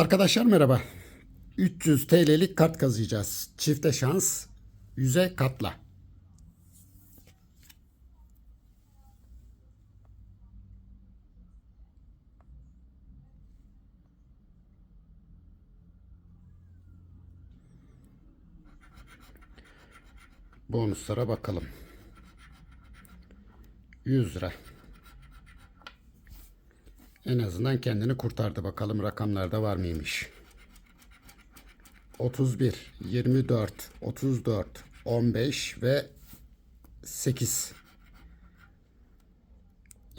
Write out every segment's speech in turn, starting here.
Arkadaşlar merhaba. 300 TL'lik kart kazıyacağız. Çifte şans 100'e katla. Bonuslara bakalım. 100 lira. En azından kendini kurtardı. Bakalım rakamlarda var mıymış. 31, 24, 34, 15 ve 8.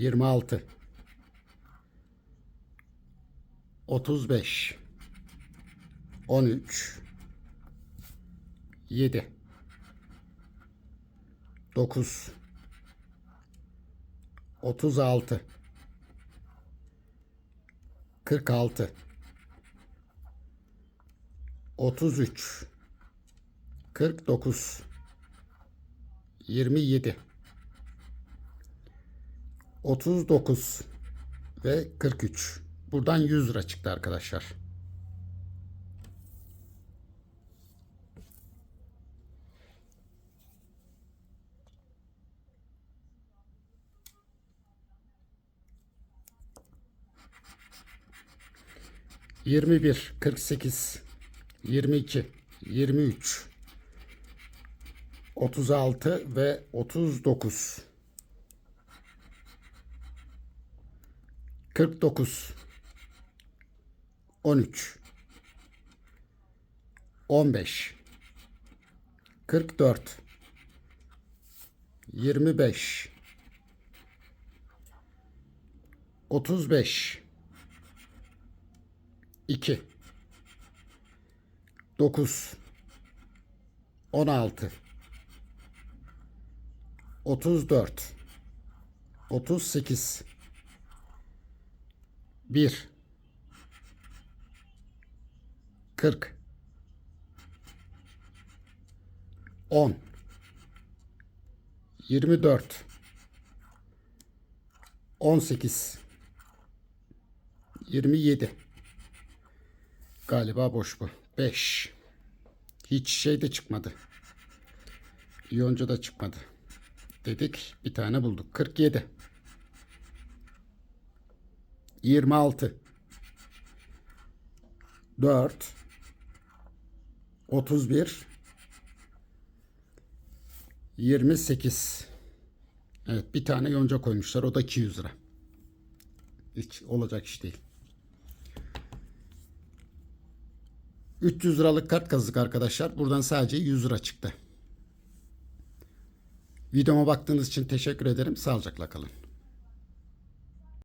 26 35 13 7 9 36 46 33 49 27 39 ve 43. Buradan 100 lira çıktı arkadaşlar. 21, 48, 22, 23, 36 ve 39. 49 13 15 44 25 35 2 9 16 34 38 1 40 10 24 18 27 Galiba boş bu. 5. Hiç şey de çıkmadı. İyonca da çıkmadı. Dedik bir tane bulduk. 47. 26. 4. 31. 28. Evet bir tane yonca koymuşlar. O da 200 lira. Hiç olacak iş değil. 300 liralık kart kazık arkadaşlar. Buradan sadece 100 lira çıktı. Videoma baktığınız için teşekkür ederim. Sağlıcakla kalın.